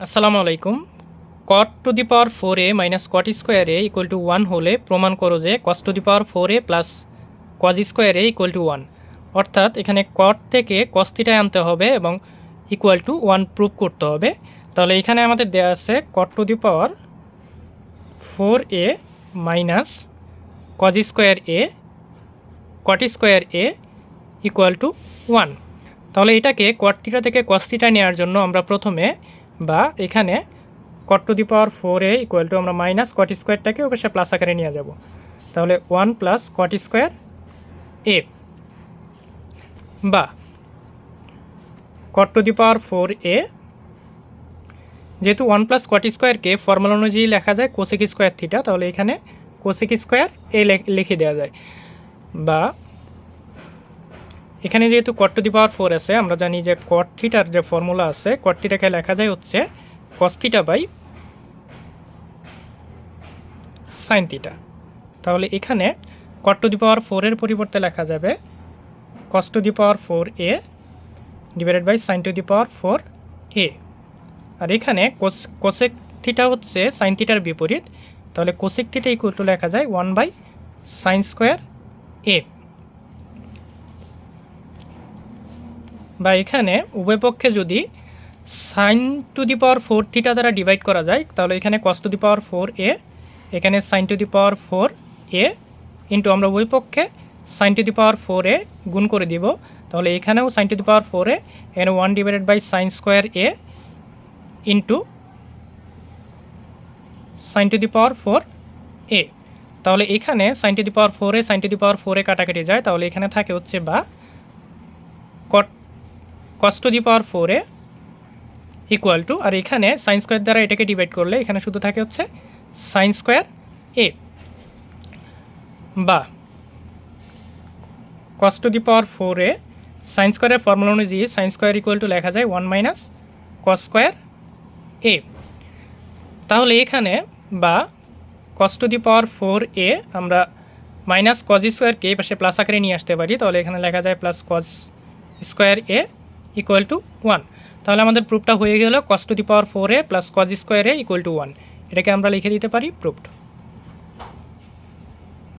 আসসালামু আলাইকুম। Cot to the power four A minus cot square A equal to one হলে প্রমাণ করো যে cos to the power four A plus cos square A equal to one অর্থাৎ এখানে কট থেকে কস্তিটায় আনতে হবে এবং ইকুয়াল টু ওয়ান প্রুভ করতে হবে। তাহলে এখানে আমাদের দেওয়া আছে cot to the power four A minus cos square A cot square A equal to one তাহলে এটাকে কটটিটা থেকে কস্তিটা নেওয়ার জন্য আমরা প্রথমে বা এখানে cot to the power four A equal to আমরা মাইনাস কট স্কোয়ারটাকে ওকে সে প্লাস আকারে নিয়ে যাব। তাহলে one plus cot square A বা cot to the power four এ যেহেতু ওয়ান প্লাস কট স্কোয়ারকে ফর্মুলা অনুযায়ী লেখা যায় কোসেক স্কোয়ার থিটা তাহলে এখানে কোসেক স্কোয়ার এ লিখে দেওয়া যায়। বা এখানে যেহেতু কট টু দি পাওয়ার ফোর আছে, আমরা জানি যে কট থিটার যে ফর্মুলা আছে কট থিটাকে লেখা যায় হচ্ছে cos theta by sine theta তাহলে এখানে কট টু দি পাওয়ার ফোরের পরিবর্তে লেখা যাবে cos to the power four A divided by sine to the power four A আর এখানে কোস কোসেক থিটা হচ্ছে সাইন থিটার বিপরীত, তাহলে কোসেক থিটা ইকুয়াল টু লেখা যায় one by sine square A বা এখানে উভয় পক্ষে যদি sine to the power four theta দ্বারা ডিভাইড করা যায়, তাহলে এখানে কস to the power four A এখানে sine to the power four A into আমরা উভয় পক্ষে sine to the power four A গুণ করে দিব। তাহলে এখানেও sine to the power four A এখানে one divided by sine square A into sine to the power four A তাহলে এখানে sine to the power four A sine to the power four A কাটাকাটি যায়, তাহলে এখানে থাকে হচ্ছে বা cos to the power four equal to আর এখানে সাইন স্কোয়ার দ্বারা এটাকে ডিভাইড করলে এখানে শুধু থাকে হচ্ছে সাইন স্কোয়ার এ বা cos to the power four sine স্কোয়ারের ফর্মুলা অনুযায়ী সাইন স্কোয়ার ইকুয়াল টু লেখা যায় one minus cos square A তাহলে এখানে বা cos to the power four এ আমরা মাইনাস কজ স্কোয়ারকে পাশে প্লাস আকারে নিয়ে আসতে পারি, তাহলে এখানে লেখা যায় plus cos square A equal to one তাহলে আমাদের প্রুফটা হয়ে গেল cos to the power four plus cos square equal to one এটাকে আমরা লিখে দিতে পারি প্রুফড